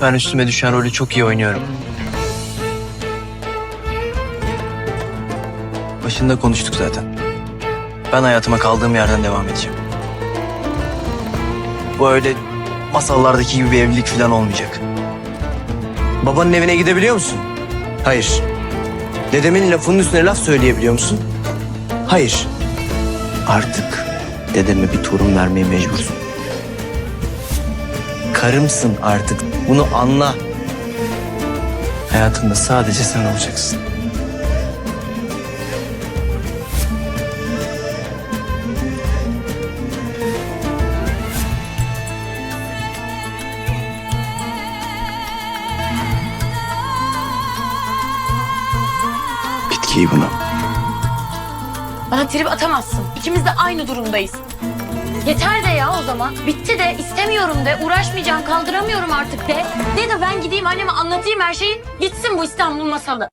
Ben üstüme düşen rolü çok iyi oynuyorum. Başında konuştuk zaten. Ben hayatıma kaldığım yerden devam edeceğim. Bu öyle masallardaki gibi bir evlilik falan olmayacak. Babanın evine gidebiliyor musun? Hayır. Dedemin lafının üstüne laf söyleyebiliyor musun? Hayır. Artık dedeme bir torun vermeye mecbursun. Karımsın artık. Bunu anla. Hayatımda sadece sen olacaksın. Bitkiyi bunu. Bana trip atamazsın. İkimiz de aynı durumdayız. Yeter de ya o zaman. Bitti de istemiyorum de uğraşmayacağım kaldıramıyorum artık de. De de ben gideyim anneme anlatayım her şeyi. Bitsin bu İstanbul masalı.